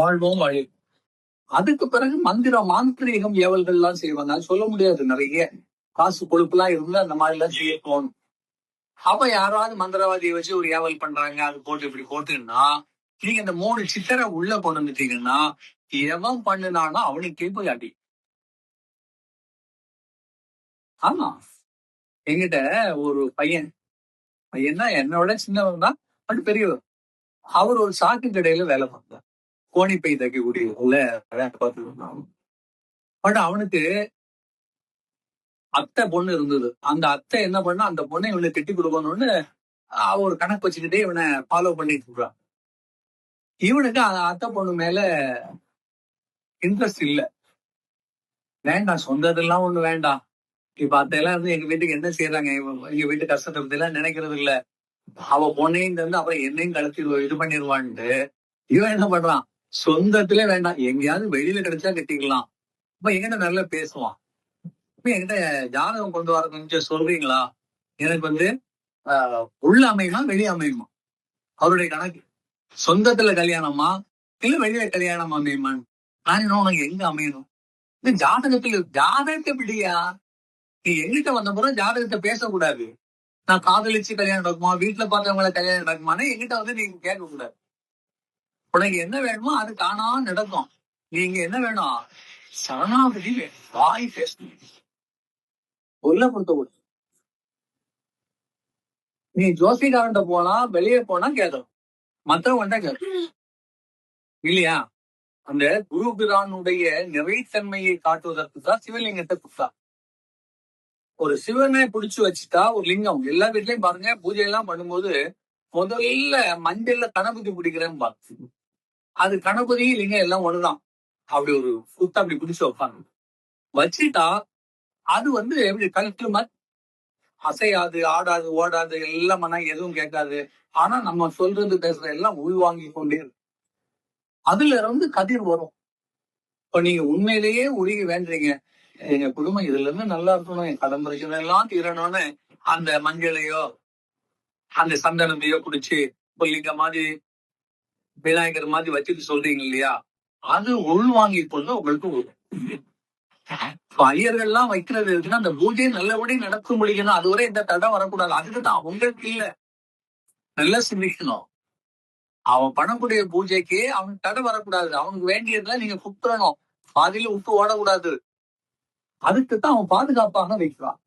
வாழ்வோம் வழி. அதுக்கு பிறகு மந்திரம் மாந்திரீகம் ஏவல்கள் எல்லாம் செய்வாங்க சொல்ல முடியாது. நிறைய காசு கொழுப்பு எல்லாம் இருந்து அந்த மாதிரி எல்லாம் செய்ய போகணும் அப்ப யாராவது மந்திரவாதியை வச்சு ஒரு ஏவல் பண்றாங்க அது போட்டு இப்படி போட்டுன்னா நீங்க இந்த மூணு சித்தரை உள்ள கொண்டு வந்துட்டீங்கன்னா எவன் பண்ணினானோ அவனுக்கே போய் அடி. ஆமா. என்கிட்ட ஒரு பையன். பையன் தான் என்னோட சின்னவன் தான் பட் பெரியவர் அவர் ஒரு சாக்கு கடையில வேலை பார்த்தார் கோணிப்பை தைக்கக்கூடிய வேலை பட் அவனுக்கு அத்தை பொண்ணு இருந்தது. அந்த அத்தை என்ன பண்ணா அந்த பொண்ணை இவனை கட்டி கொடுக்கணும்னு அவ ஒரு கணக்கு வச்சுக்கிட்டே இவனை ஃபாலோ பண்ணிட்டு இருக்கான் இவனுக்கு அந்த அத்தை பொண்ணு மேல இன்ட்ரெஸ்ட் இல்ல. வேண்டாம் சொந்ததெல்லாம் ஒண்ணு வேண்டாம் இப்ப அத்தையெல்லாம் வந்து எங்க வீட்டுக்கு என்ன செய்யறாங்க எங்க வீட்டு கஷ்டத்தை பத்தி எல்லாம் நினைக்கிறது இல்ல. அவ பொண்ணையும் தந்து அப்புறம் என்னையும் கலத்தி இது பண்ணிடுவான்ட்டு இவன் என்ன பண்றான்? சொந்தத்துல வேண்டாம். எங்கேயாவது வெளியில கிடைச்சா கட்டிக்கலாம் இப்ப எங்கிட்ட நல்லா பேசுவான். இப்ப என்கிட்ட ஜாதகம் கொண்டு வர கொஞ்சம் சொல்றீங்களா? எனக்கு வந்து ஆஹ், உள்ள அமையுமா வெளியே அமையுமா? அவருடைய கணக்கு. சொந்தத்துல கல்யாணமா? இல்ல வெளியில கல்யாணம் அமையுமான்னு நான் உனக்கு எங்க அமையணும்? இந்த ஜாதகத்துல ஜாதகத்தை பிடியா நீ எங்கிட்ட வந்த பிறகு ஜாதகத்தை பேசக்கூடாது. நான் காதலிச்சு கல்யாணம் நடக்குமா? வீட்டுல பார்த்தவங்களை கல்யாணம் நடக்குமான்னு எங்கிட்ட வந்து நீங்க கேட்க கூடாது உனக்கு என்ன வேணுமோ அது தானா நடக்கும். நீங்க என்ன வேணும் சரணாகதி வேணும் வாய் பேசணும் உள்ள பொறுத்த நீ ஜோசிகாரன்ட்ட போனா வெளியே போனா கேட்கும் மத்தவங்கள்ட்ட கேட்கும் இல்லையா? அந்த குரு பிரானுடைய நிறைத்தன்மையை காட்டுவதற்கு தான் சிவலிங்கத்தை கொடுத்தா. ஒரு சிவனை பிடிச்சு வச்சுட்டா ஒரு லிங்கம். எல்லா வீட்லயும் பாருங்க பூஜை எல்லாம் பண்ணும்போது முதல்ல மஞ்சள்ல கணபதி பிடிக்கிறேன்னு பாருங்க அது கணபதி லிங்கம் எல்லாம் ஒண்ணுதான். அப்படி ஒரு சுத்த அப்படி பிடிச்சு வைப்பாங்க. வச்சுட்டா அது வந்து எப்படி கழுத்து மாதிரி அசையாது ஆடாது ஓடாது எல்லாம் எதுவும் கேட்காது. ஆனா நம்ம சொல்றது பேசுறது எல்லாம் உள்வாங்கி கொண்டே இருக்கு. அதுல இருந்து கதிர் வரும். இப்ப நீங்க உண்மையிலேயே உருகி வேண்டுறீங்க. எங்க குடும்பம் இதுல இருந்து நல்லா இருக்கணும். என் கடன் பிரச்சனை எல்லாம் தீரணும்னு அந்த மஞ்சளையோ அந்த சந்தனத்தையோ குடிச்சு புள்ளிங்க மாதிரி விநாயகர் மாதிரி வச்சுட்டு சொல்றீங்க இல்லையா? அது உள்வாங்கி கொண்டு உங்களுக்கு வரும். இப்ப ஐயர்கள்லாம் வைக்கிறது இருக்குன்னா அந்த பூஜை நல்லபடி நடக்க முடியணும் அதுவரை எந்த தடை வரக்கூடாது. அதுக்கு தான் உங்களுக்கு இல்ல. நல்லா சிந்திக்கணும். அவன் பண்ணக்கூடிய பூஜைக்கு அவனுக்கு தடை வரக்கூடாது. அவனுக்கு வேண்டியதுல நீங்க குத்துறணும் பாதியில விட்டு ஓடக்கூடாது. அதுக்கு தான் அவன் பாதுகாப்பாக வைக்கிறான்.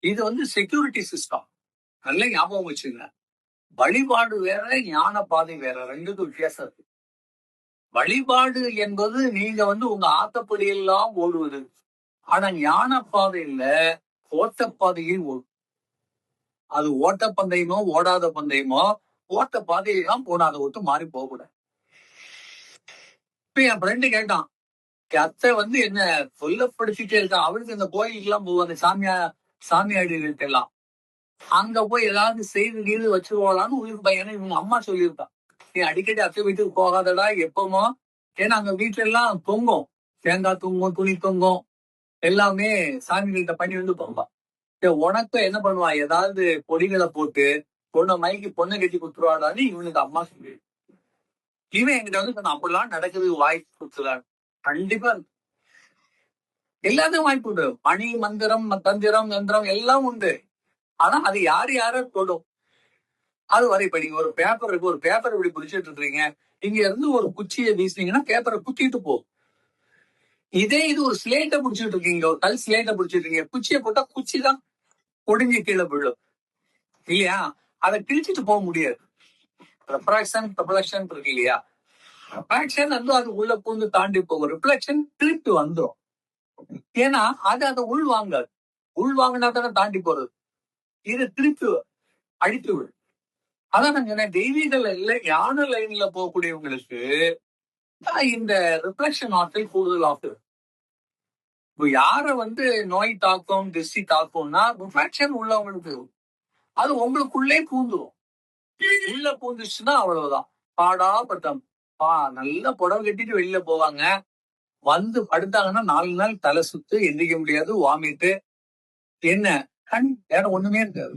இது வந்து செக்யூரிட்டி சிஸ்டம் நல்ல ஞாபகம் வச்சுங்க. வழிபாடு வேற ஞான பாதை வேற ரெண்டுக்கும் வித்தியாசம் இருக்கு. வழிபாடு என்பது நீங்க வந்து உங்க ஆத்தப்படி எல்லாம் ஓடுவது. ஆனா ஞான பாதையில ஓட்டப்பாதையில் ஓடும். அது ஓட்ட பந்தயமோ ஓடாத பந்தயமோ ஓட்ட பாதையெல்லாம் போடாத ஒத்து மாறி போகக்கூடாது. இப்ப என் ஃப்ரெண்டு கேட்டான் அத்தை வந்து என்ன சொல்லப்படுத்திட்டே இருக்கான் அவருக்கு இந்த கோயிலுக்கு எல்லாம் போவாங்க சாமியா சாமியாடிகளுக்கு எல்லாம். அங்க போய் ஏதாவது செய்து கீது வச்சுக்கோலான்னு உயிர் பையனை இவங்க அம்மா சொல்லியிருக்கான் நீ அடிக்கடி அத்தை வீட்டுக்கு போகாதடா எப்பமோ? ஏன்னா அங்க வீட்டுல எல்லாம் தொங்கும். தேங்காய் தொங்கும் துணி தொங்கும். எல்லாமே சாமிகள்கிட்ட பண்ணி வந்து போம்பா சரி, உனக்கு என்ன பண்ணுவா? ஏதாவது பொடிகளை போட்டு பொண்ணை மைக்கு பொண்ணை கட்டி கொடுத்துருவாடான்னு இவனுக்கு அம்மா சொல்லி இவன் என்கிட்ட வந்து சொன்னான், அப்படிலாம் நடக்குது வாய்ப்பு கொடுத்துறான் கண்டிப்பா. எல்லாத்தையும் எல்லாத்துக்கும் வாய்ப்பு உண்டு. மணி மந்திரம் தந்திரம் மந்திரம் எல்லாம் உண்டு. ஆனா அது யார் யார தொடும் அது வரை இப்ப நீங்க ஒரு பேப்பர் இருக்கு ஒரு பேப்பர் இப்படி பிடிச்சிட்டு இருக்கீங்க இங்க இருந்து ஒரு குச்சியை வீசுனீங்கன்னா பேப்பரை குத்திட்டு போ. இதே இது ஒரு ஸ்லேட்டை பிடிச்சிட்டு இருக்கீங்க. ஒரு கல் ஸ்லேட்டை பிடிச்சிட்டு இருக்கீங்க. குச்சியை போட்டா குச்சி தான் ஒடிஞ்சு கீழே விழும். இல்லையா? அதை கிழிச்சிட்டு போக முடியாது. ரெப்ராக்ஷன் இருக்கு இல்லையா? ரெப்ராக்ஷன் வந்து அது உள்ள பூந்து தாண்டி போகும். ரிஃப்ளெக்ஷன் திருப்பி வந்துடும் ஏன்னா அது அதை உள் வாங்காது உள் வாங்கினா தானே தாண்டி போறது. இது திருப்பி அழித்து விடு. அதான் நான் சொன்னேன் தெய்வீக லைன்ல லைன்ல போகக்கூடியவங்களுக்கு இந்த ரிஃப்ளெக்ஷன் ஆற்றல் கூடுதல் ஆகுது இப்போ யார வந்து நோய் தாக்கும் திருஷ்டி தாக்கும்னா ரிஃப்ளெக்ஷன் உள்ளவங்களுக்கு அது உங்களுக்குள்ளே பூந்துடும் உள்ள பூந்துச்சுன்னா அவ்வளவுதான். பாடா பட்டம். பா நல்ல புடவை கட்டிட்டு வெளியில போவாங்க. வந்து படுத்தாங்கன்னா நாலு நாள் தலை சுத்து எந்திரிக்க முடியாது வாமிட்டு என்ன? கண் வேற ஒண்ணுமே இருக்காது.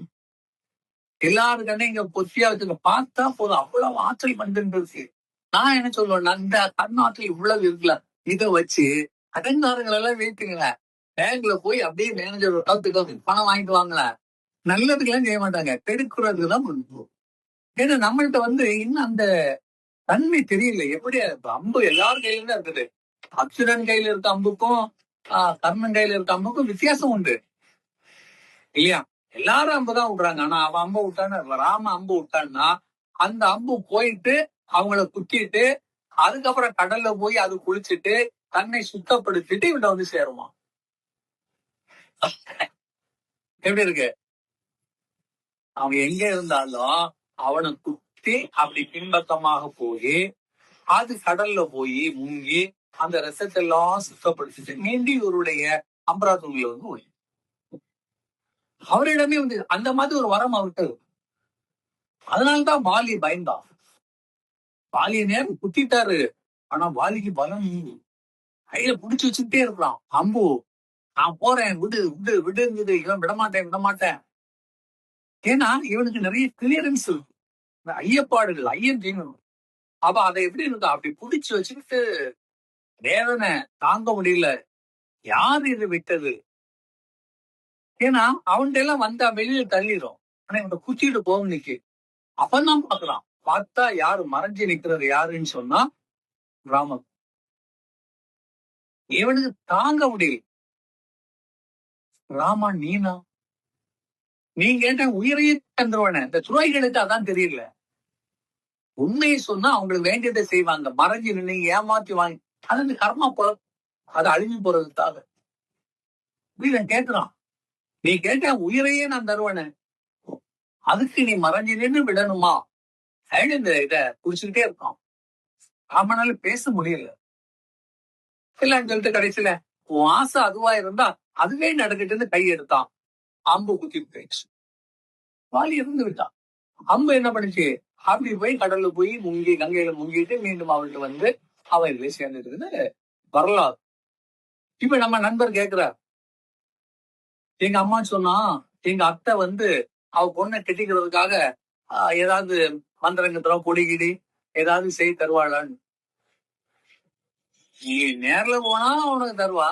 எல்லாரு கண்ணையும் இங்க பொத்தியா வச்சுக்க பார்த்தா போதும். அவ்வளவு ஆற்றல் வந்துருக்கு நான் என்ன சொல்லுவேன் அந்த கண்ணாற்றல் இவ்வளவு இருக்குல்ல இதை வச்சு கடன்காரங்களை எல்லாம் வீட்டுங்கள. பேங்க்ல போய் அப்படியே மேனேஜர் கவுத்து பணம் வாங்கிட்டு வாங்கல நல்லதுக்கெல்லாம் செய்ய மாட்டாங்க. கெடுக்கிறதுக்கு தான் ஏன்னா நம்மள்ட்ட வந்து இன்னும் அந்த தன்மை தெரியல. எப்படி அம்பு எல்லார் கையிலும் தான் இருக்குது. அப்சுரன் கையில இருக்க அம்புக்கும் ஆஹ், கர்ணன் கையில இருக்க அம்புக்கும் வித்தியாசம் உண்டு. இல்லையா? எல்லாரும் அம்புதான் விடுறாங்க ஆனா அவன் அம்பு விட்டான்னு ராம அம்பு விட்டான்னா அந்த அம்பு போயிட்டு அவங்கள குத்திட்டு அதுக்கப்புறம் கடல்ல போய் அது குளிச்சுட்டு தன்னை சுத்தப்படுத்திட்டு இவன் வந்து சேருவான். எப்படி இருக்கு? அவன் எங்க இருந்தாலும் அவனை குத்தி அப்படி பின்பக்கமாக போய் அது கடல்ல போய் முங்கி அந்த ரசத்தை எல்லாம் சுத்தப்படுத்திட்டு மீண்டும் இவருடைய அம்பராத்தூர்ல வந்து போய் அவரிடமே வந்து அந்த மாதிரி ஒரு வரம் அவர்கிட்ட இருக்கு. அதனாலதான் வாலி பயந்தான் வாலிய நேரம் குத்திட்டாரு. ஆனா வாலிக்கு பலம் கையில புடிச்சு வச்சுக்கிட்டே இருக்கலாம். அம்பு நான் போறேன் விடு விடு விடுங்குது இவன் விட மாட்டேன் விட மாட்டேன் ஏன்னா இவனுக்கு நிறைய கிளியரன்ஸ் இருக்கு. இந்த ஐயப்பாடுகள் ஐயன் தீங்கணும் அப்ப அதை எப்படி இருக்கா? அப்படி புடிச்சு வச்சுக்கிட்டு வேதனை தாங்க முடியல. யார் இது விட்டது? ஏன்னா அவன்கிட்ட எல்லாம் வந்தா வெளியில தள்ளிடும் ஆனா இவன் குத்திட்டு போகும் நிக்கு அப்பதான் பாக்குறான் பார்த்தா யாரு மறைஞ்சு நிக்கிறது யாருன்னு சொன்னா ராம இவனுக்கு தாங்க முடியல. ராமா நீனா? நீ கேட்ட உயிரையே தந்துருவானே. இந்த துறைகளுக்கு அதான் தெரியல. உண்மையை சொன்னா அவங்களுக்கு வேண்டியதை செய்வாங்க. மறைஞ்சு நின்று ஏமாத்தி வாங்கி அது கர்மா போல. அது அழிஞ்சு போறதுக்காக. வீரன் கேட்கிறான் நீ கேட்ட உயிரையே நான் தருவேனே. அதுக்கு நீ மறைஞ்சு நின்று விடணுமா? அப்படின்னு இந்த இத புடிச்சுக்கிட்டே இருக்கான். ராமனால பேச முடியல. இல்லன்னு சொல்லிட்டு கடைசியில உன் ஆசை அதுவா இருந்தா அதுவே நடக்கட்டுன்னு கை எடுத்தான். அம்பு குத்தி போயிடுச்சு. வாலி இருந்து விட்டான். அம்பு என்ன பண்ணுச்சு? அப்படி போய் கடல்ல போய் முங்கி கங்கையில முங்கிட்டு மீண்டும் அவள்கிட்ட வந்து அவ இதுல சேர்ந்துட்டு வரலாறு. இப்ப நம்ம நண்பர் கேக்குறார் எங்க அம்மா சொன்னா எங்க அத்தை வந்து அவ பொண்ணை கெட்டிக்கிறதுக்காக ஏதாவது மந்திரங்கத்திரம் கொடிகிடி ஏதாவது செய்து தருவாளான்னு. நீ நேர்ல போனா உனக்கு தருவா.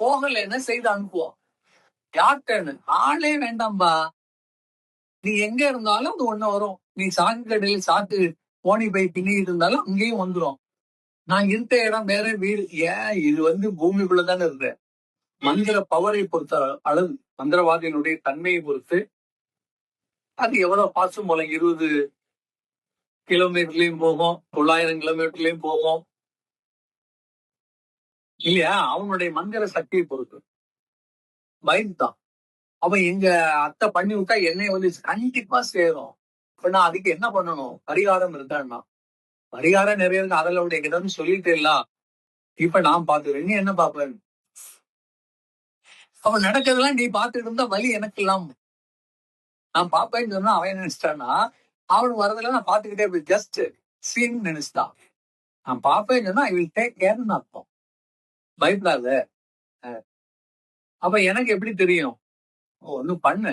போகலைன்னா செய்து அனுப்புவோம் யார்கிட்டன்னு? ஆளே வேண்டாம்பா. நீ எங்க இருந்தாலும் அது ஒண்ணு வரும். நீ சாக்கு கடையில் சாக்கு போனி போய் பின்னிக்கிட்டு இருந்தாலும் அங்கேயும் வந்துரும். நான் இருந்த இடம் வேற வீடு. ஏன்? இது வந்து பூமிக்குள்ள தானே இருக்கேன் மந்திர பவரை பொறுத்த அளவு மந்திரவாதியினுடைய தன்மையை பொறுத்து அது எவ்வளவு பாசம் போல இருபது கிலோமீட்டர்லயும் போகும் தொள்ளாயிரம் கிலோமீட்டர்லயும் போகும். இல்லையா? அவனுடைய மந்திர சக்தியை பொறுத்து. பயந்துட்டான் அவன் எங்க அத்தை பண்ணி விட்டா என்னை வந்து கண்டிப்பா சேரும். இப்ப நான் அதுக்கு என்ன பண்ணணும்? பரிகாரம் இருந்தான்னா பரிகாரம் நிறைய இருக்கு. அதில் உடைய கிட்ட சொல்லிட்டு இல்ல இப்ப நான் பாத்துக்கிறேன் நீ என்ன பாப்பேன் அவன் நடக்கிறதெல்லாம் நீ பார்த்துட்டு இருந்தா வலி எனக்கு இல்லாம நான் பாப்பேன்னு சொன்னா அவன் நினைச்சிட்டான்னா அவன் வரதுல நான் பாத்துக்கிட்டே போய் ஜஸ்ட் சீன் நினைச்சிட்டான் நான் பாப்பேன்னு சொன்னா ஐ வில் டேக் கேர்னு அர்த்தம். பயப்படாத. அஹ். அப்ப எனக்கு எப்படி தெரியும்? ஒண்ணு பண்ணு.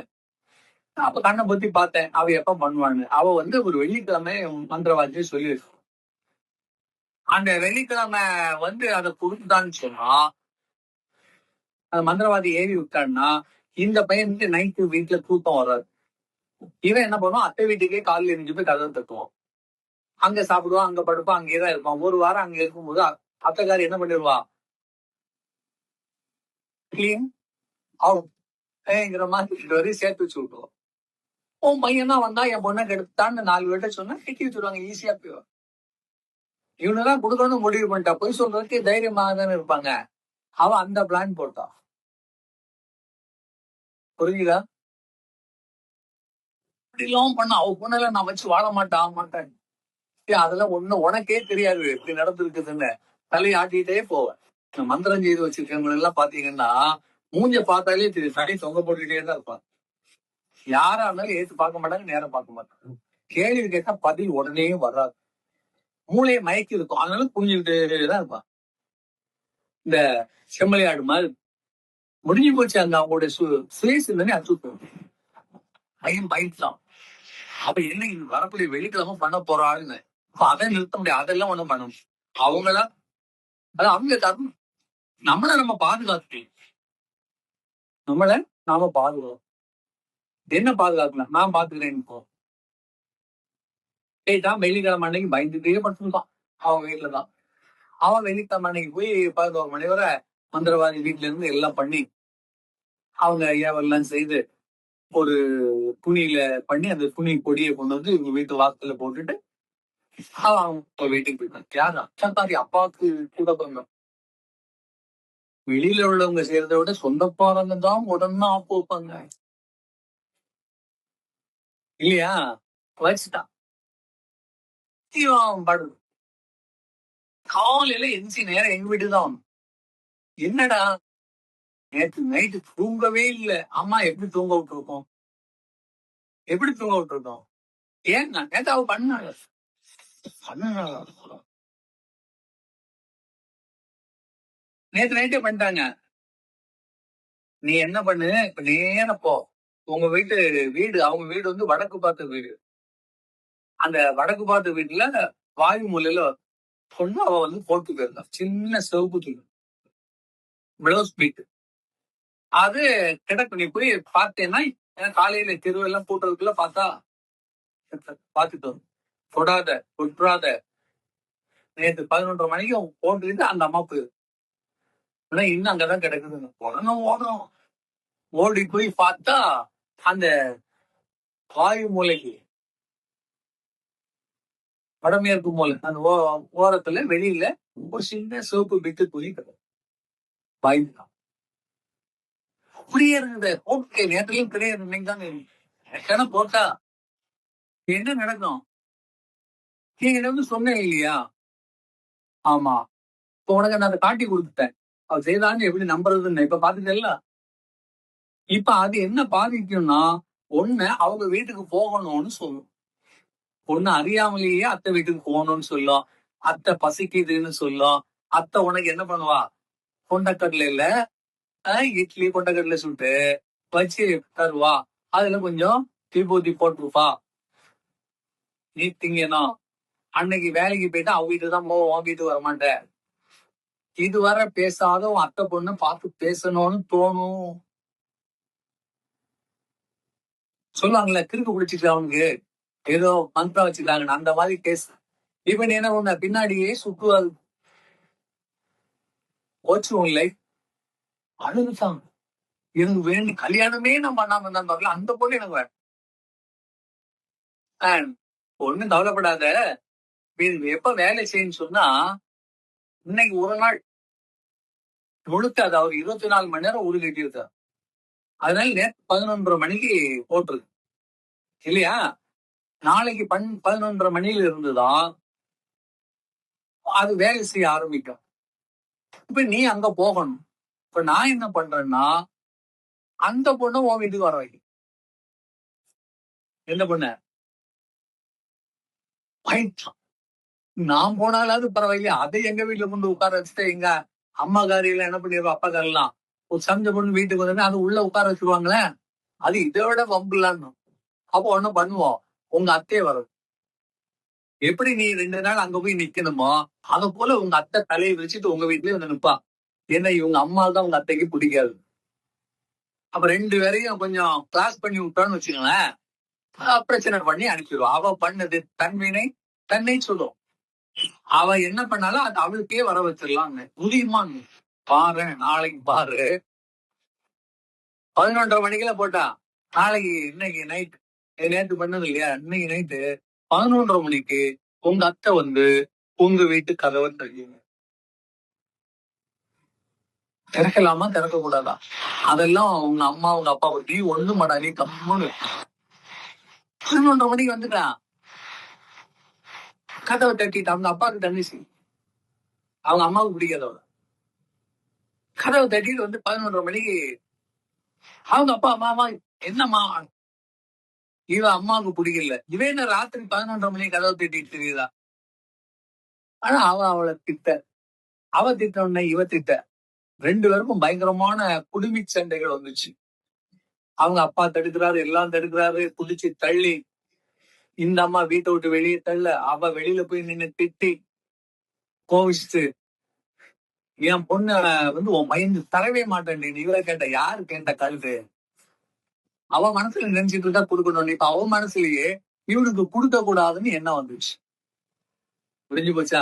அப்ப கண்ணை பத்தி பார்த்தேன். அவ எப்ப பண்ணுவான்னு. அவ வந்து ஒரு வெள்ளிக்கிழமை மந்திரவாதியை சொல்லி அந்த வெள்ளிக்கிழமை வந்து அதை கொடுத்துட்டான்னு சொன்னா அந்த மந்திரவாதி ஏவி விட்டான்னா இந்த பையன் வந்து நைட்டு வீட்டுல தூக்கம் வராது. இவன் என்ன பண்ணுவான்? அத்தை வீட்டுக்கே காலில் எரிஞ்சு போய் கதவை தட்டுவான் அங்க சாப்பிடுவான் அங்க படுப்பான் அங்கேதான் இருப்பான். ஒரு வாரம் அங்க இருக்கும்போது அத்தைக்காரி என்ன பண்ணிடுவா கிளீன் அவுட் ஏங்கிற மாதிரி சேர்த்து வச்சு விட்டுருவோம் உன் பையன் வந்தா என் பொண்ணை கெடுத்தான்னு நாலு பேர்கிட்ட சொன்னா கட்டி வச்சுருவாங்க ஈஸியா போய் இவனுதான் கொடுக்கணும்னு முடிவு பண்ணிட்டா. போய் சொல்றதுக்கு தைரியமாக தானே இருப்பாங்க. அவன் அந்த பிளான் போட்டான். புரிஞ்சுதா? இப்படிலாம் பண்ண அவ பொண்ணெல்லாம் நான் வச்சு வாழ மாட்டேன். ஆக மாட்டேன் அதெல்லாம் ஒண்ணு உனக்கே தெரியாது இப்படி நடந்திருக்குதுன்னு. தலையை ஆட்டிட்டே போவேன். மந்திரம் செய்து வச்சிருக்கவங்க எல்லாம் பாத்தீங்கன்னா மூஞ்ச பார்த்தாலே தெரியும். சனி தொங்க போட்டுக்கிட்டே தான் இருப்பாங்க யாரா இருந்தாலும் ஏத்து பார்க்க மாட்டாங்க நேரம் பார்க்க மாட்டாங்க. கேள்வி கேட்டா பதில் உடனே வராது. மூளையை மயக்கி இருக்கும் அதனால புரிஞ்சுக்கிட்டே தான் இருப்பான். இந்த செம்மலையாடு மாதிரி முடிஞ்சு போச்சு அங்க அவங்களுடைய சு சுயஸ் இல்லைன்னு அச்சுத்தம் பயத்தான் அப்ப என்ன வரக்கூடிய வெள்ளிக்கிழமை பண்ண போறாள்னு அப்ப அதை நிறுத்த முடியாது. அதெல்லாம் ஒண்ணும் பண்ண முடியும் அது அவங்க தரணும் நம்மள நம்ம பாதுகாத்து நம்மள நாம பாதுகாக்கணும். என்ன பாதுகாக்கலாம் நான் பாத்துக்கிறேன் இப்போ. தான் வெள்ளிக்கிழமை அன்னைக்கு பயந்துட்டே படுத்துருக்கான் அவன் வீட்டுலதான் அவன் வெள்ளிக்கிழமை அன்னைக்கு போய் பதினோரு மணி வரை மந்திரவாதி வீட்டுல இருந்து எல்லாம் பண்ணி அவங்க ஏவெல்லாம் செய்து ஒரு துணியில பண்ணி அந்த துணி கொடியை கொண்டு வந்து இவங்க வீட்டு வாசல்ல போட்டுட்டு அவன் அவங்க வீட்டுக்கு போயிட்டான் யாரா? சந்தாரி அப்பாவுக்கு கூட பண்ணும் வெளியில உள்ளவங்க செய்யறத விட சொந்தப்பாரங்க தான் உடனே ஆப்பு வைப்பாங்க. இல்லையா? வச்சுட்டான். இவன் படு காலையில எந்திரி நேரம் எங்க வீட்டு தான் என்னடா? நேற்று நைட்டு தூங்கவே இல்ல. அம்மா எப்படி தூங்க விட்டுருக்கோம்? எப்படி தூங்க விட்டுருக்கோம்? ஏன்னா நேத்து அவ பண்ணாங்க நேற்று நேத்து நைட்டே பண்ணிட்டாங்க. நீ என்ன பண்ணு? இப்ப நேர போ. உங்க வீட்டு வீடு அவங்க வீடு வந்து வடக்கு பார்த்த வீடு. அந்த வடக்கு பார்த்த வீட்டுல வாயு மூலையில பொண்ணு அவ வந்து போட்டு போயிருந்தா. சின்ன சிவப்பு துணி. பிளவுஸ் பீட்டு அது கிடக்கு. நீ போய் பார்த்தேன்னா ஏன்னா காலையில தெருவெல்லாம் போட்டதுக்குள்ள பார்த்தா பார்த்துட்டு வரும். தொடாத தொற்றாத நேற்று பதினொன்றரை மணிக்கு அவங்க அந்த அம்மா போயிரு ஆனா இன்னும் அங்கதான் கிடக்குதுங்க உடனே ஓடும் ஓடி போய் பார்த்தா அந்த வாயு மூலைக்கு வடமேற்கு மூலை. அந்த ஓ- ஓரத்துல வெளியில ஒரு சின்ன சிவப்பு பிட்டு துணி கிடக்கும் பயந்துட்டான் அப்படியே ஓகே நேரத்துலயும் கிடையாது இன்னைக்கு தாங்க போட்டா என்ன நடக்கும்? நீங்க வந்து சொன்னேன் இல்லையா? ஆமா. இப்ப உனக்கு நான் அதை காட்டி கொடுத்துட்டேன். அவ செய்தான்னு எப்படி நம்புறதுன்னு இப்ப பாத்துட்டல இப்ப அது என்ன பாதிக்கும்னா ஒண்ணு அவங்க வீட்டுக்கு போகணும்னு சொல்லும். ஒண்ணு அறியாமலேயே அத்தை வீட்டுக்கு போகணும்னு சொல்லும். அத்தை பசிக்குதுன்னு சொல்லும். அத்தை உனக்கு என்ன பண்ணுவா? கொண்டக்கடலையில ஆஹ் இட்லி கொண்டக்கடலை சுட்டு வச்சு தருவா. அதுல கொஞ்சம் தீபூத்தி போட்டுருப்பா. நீ திங்கணும். அன்னைக்கு வேலைக்கு போயிட்டு அவ வீட்டுக்கு தான் போவோம் உன் வீட்டுக்கு வரமாட்டேன் இதுவரை பேசாத உன் அத்தை பொண்ணு பார்த்து பேசணும்னு தோணும். சொல்லுவாங்களே கிறுக்கு பிடிச்சிட்டு அவனுக்கு? ஏதோ மந்திரம் வச்சுக்கிறாங்க அந்த மாதிரி கேஸ் இவன் என்ன பண்ண? பின்னாடியே சுற்றுவாரு போச்சு இல்லை. அழுது அழுதுட்டான் எனக்கு வேண்டி கல்யாணமே நான் பண்ணாம இருந்தான் பாக்கல அந்த பொண்ணு எனக்கு வேணும். And ஒண்ணும் கவலைப்படாத இது எப்ப வேலை செய்யுன்னு சொன்னா இன்னைக்கு ஒரு நாள் முழுக்க அது அவர் இருபத்தி நாலு மணி நேரம் ஊரு கட்டியிருக்கார் அதனால நேற்று பதினொன்றரை மணிக்கு போட்டிருக்கு. இல்லையா? நாளைக்கு பன் பதினொன்றரை மணியில இருந்துதான் அது வேலை செய்ய ஆரம்பிக்கும். இப்ப நீ அங்க போகணும். இப்ப நான் என்ன பண்றேன்னா அந்த பொண்ணை உன் வீட்டுக்கு வர வைக்க என்ன பொண்ண? நான் போனாலாவது பரவாயில்லையா? அதை எங்க வீட்டுல கொண்டு உட்கார வச்சுட்டு எங்க அம்மா காரியில என்ன பண்ணிடுவோம் அப்பா காரெல்லாம் ஒரு சமைச்ச பொண்ணு வீட்டுக்கு வந்து அது உள்ள உட்கார வச்சிருவாங்களே அது இதை விட வம்புலான்னு. அப்போ ஒண்ணும் பண்ணுவோம். உங்க அத்தையே வரும் எப்படி நீ ரெண்டு நாள் அங்க போய் நிக்கணுமோ அத போல உங்க அத்தை தலையை வச்சுட்டு உங்க வீட்லயே வந்து நிப்பா. ஏன்னா இவங்க அம்மா தான் உங்க அத்தைக்கு பிடிக்காது. அப்ப ரெண்டு பேரையும் கொஞ்சம் கிளாஸ் பண்ணி விட்டோன்னு வச்சுக்கோங்களேன் பிரச்சனை பண்ணி அனுப்பிடுவோம். அவ பண்ணது தன்வினை தன்னை சொல்லும். அவ என்ன பண்ணாலும் அது அவளுக்கே வர வச்சிடலாம்னு. புரியுமான் பாரு நாளைக்கு பாரு. பதினொன்றரை மணிக்கெல்லாம் போட்டா நாளைக்கு இன்னைக்கு நைட் நேத்து பண்ணது இல்லையா? இன்னைக்கு நைட்டு பதினொன்றரை மணிக்கு உங்க அத்தை வந்து உங்க வீட்டு கதவை தெரியுங்க திறக்கலாமா? திறக்க கூடாதா அதெல்லாம் உங்க அம்மா உங்க அப்பா நீ ஒண்ணு மாடா நீ கம்முன்னு பதினொன்றரை மணிக்கு வந்துட்டான். கதவை தட்டிட்டு அவங்க அப்பாவுக்கு தங்கச்சி அவங்க அம்மாவுக்கு பிடிக்காதவ கதவை தட்டிட்டு வந்து பதினொன்றரை மணிக்கு அவங்க அப்பா அம்மா அம்மா என்னம்மா? இவ அம்மாவுக்கு பிடிக்கல. இவ என்ன ராத்திரி பதினொன்றரை மணிக்கு கதவு திட்டிட்டு தெரியுதா? ஆனா அவ அவளை திட்ட. அவ திட்ட உடனே இவ திட்ட. ரெண்டு பேருக்கும் பயங்கரமான குடுமி சண்டைகள் வந்துச்சு. அவங்க அப்பா தடுக்கிறாரு எல்லாம் தடுக்கிறாரு குதிச்சு தள்ளி. இந்த அம்மா வீட்டை விட்டு வெளியே தள்ள அவ வெளியில போய் நின்னு திட்டி கோவிச்சுட்டு என் பொண்ணு வந்து உன் மயந்து தரவே மாட்டேன் இவளை இவரை கேட்ட யாரு கேட்ட கழுது அவ மனசுல நினைச்சிட்டு இருந்தா கொடுக்கணும். இப்ப அவ மனசுலயே இவனுக்கு கொடுக்க கூடாதுன்னு என்ன வந்துச்சு புரிஞ்சு போச்சா?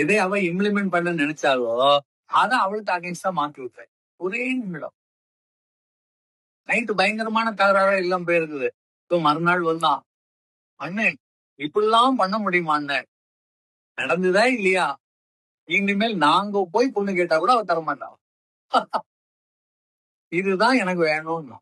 எதை அவ இம்ப்ளிமெண்ட் பண்ண நினைச்சாலோ அதான் அவளுக்கு அகைன்ஸ்டா மாத்தி விட்டேன். ஒரே நிமிடம். நைட்டு பயங்கரமான தகராறா எல்லாம் போயிருக்குது. இப்போ மறுநாள் வந்தான் அண்ணன் இப்படிலாம் பண்ண முடியுமா அண்ணன் நடந்துதா இல்லையா? இனிமேல் நாங்க போய் பொண்ணு கேட்டா கூட அவ தரமாட்டா. இதுதான் எனக்கு வேணும்னு.